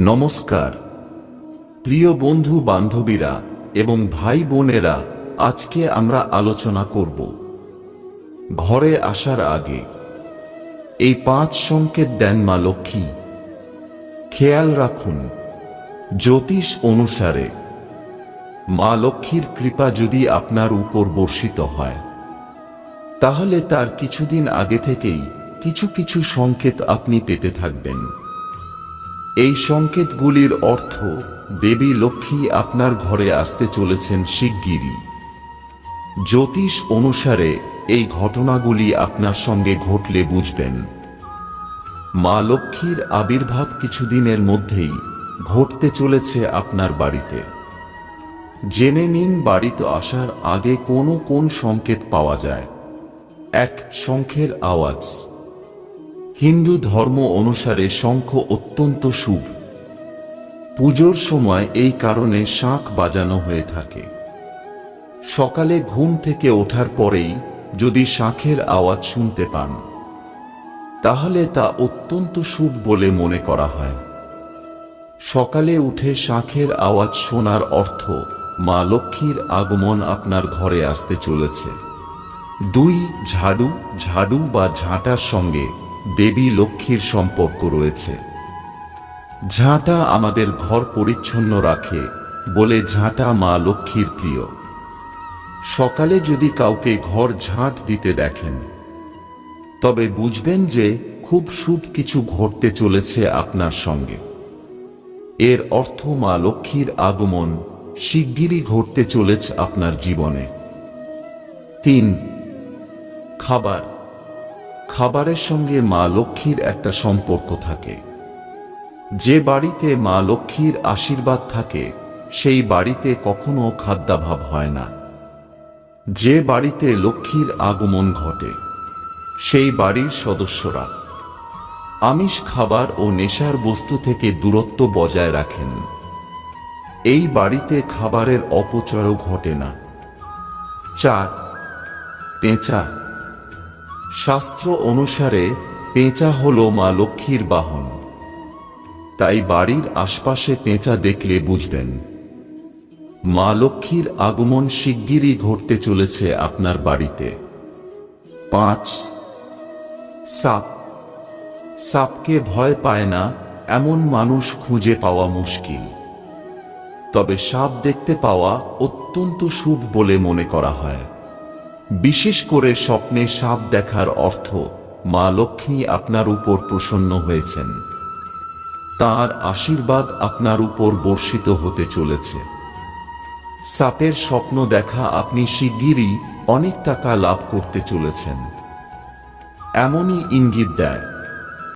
নমস্কার। প্রিয় বন্ধু বান্ধবীরা এবং ভাই বোনেরা, আজকে আমরা আলোচনা করব ঘরে আসার আগে। এই পাঁচ সংকেত দেন মা লক্ষ্মী। খেয়াল রাখুন, জ্যোতিষ অনুসারে মা লক্ষ্মীর কৃপা যদি আপনার উপর বর্ষিত হয়, তাহলে তার কিছুদিন আগে থেকেই কিছু কিছু সংকেত আপনি পেতে থাকবেন। এই সংকেতগুলির অর্থ, দেবী লক্ষ্মী আপনার ঘরে আসতে চলেছেন শিগগিরই। জ্যোতিষ অনুসারে এই ঘটনাগুলি আপনার সঙ্গে ঘটলে বুঝবেন। মা লক্ষ্মীর আবির্ভাব কিছুদিনের মধ্যেই ঘটতে চলেছে আপনার বাড়িতে। জেনে নিন বাড়িতে আসার আগে কোনো কোন সংকেত পাওয়া যায়। এক শঙ্খের আওয়াজ। হিন্দু ধর্ম অনুসারে শঙ্খ অত্যন্ত শুভ। পুজোর সময় এই কারণে শাঁখ বাজানো হয়ে থাকে। সকালে ঘুম থেকে ওঠার পরেই যদি শাঁখের আওয়াজ শুনতে পান, তাহলে তা অত্যন্ত শুভ বলে মনে করা হয়। সকালে উঠে শাঁখের আওয়াজ শোনার অর্থ মা লক্ষ্মীর আগমন আপনার ঘরে আসতে চলেছে। দুই ঝাড়ু ঝাড়ু বা ঝাঁটার সঙ্গে দেবী লক্ষ্মীর সম্পর্ক রয়েছে। ঝাঁটা আমাদের ঘর পরিচ্ছন্ন রাখে বলে ঝাঁটা মা লক্ষ্মীর প্রিয়। সকালে যদি কাউকে ঘর ঝাঁট দিতে দেখেন, তবে বুঝবেন যে খুব শুভ কিছু ঘটতে চলেছে আপনার সঙ্গে। এর অর্থ মা লক্ষ্মীর আগমন শিগগিরই ঘটতে চলেছে আপনার জীবনে। তিন, খাবার। খাবারের সঙ্গে মা লক্ষ্মীর একটা সম্পর্ক থাকে। যে বাড়িতে মা লক্ষ্মীর আশীর্বাদ থাকে, সেই বাড়িতে কখনো খাদ্যাভাব হয় না। যে বাড়িতে লক্ষ্মীর আগমন ঘটে, সেই বাড়ির সদস্যরা আমিষ খাবার ও নেশার বস্তু থেকে দূরত্ব বজায় রাখেন। এই বাড়িতে খাবারের অপচয়ও ঘটে না। চার, পেঁচা শাস্ত্র অনুসারে পেঁচা হল মা লক্ষ্মীর বাহন। তাই বাড়ির আশপাশে পেঁচা দেখলে বুঝবেন। মা লক্ষ্মীর আগমন শিগগিরই ঘটতে চলেছে আপনার বাড়িতে। পাঁচ। সাপ। সাপকে ভয় পায় না, এমন মানুষ খুঁজে পাওয়া মুশকিল। তবে সাপ দেখতে পাওয়া অত্যন্ত শুভ বলে মনে করা হয়। বিশেষ করে স্বপ্নে সাপ দেখার অর্থ মা লক্ষ্মী আপনার উপর প্রসন্ন হয়েছেন। তার আশীর্বাদ আপনার উপর বর্ষিত হতে চলেছে। সাপের স্বপ্ন দেখা আপনি শিগগিরই অনেক টাকা লাভ করতে চলেছেন। এমনই ইঙ্গিত দেয়।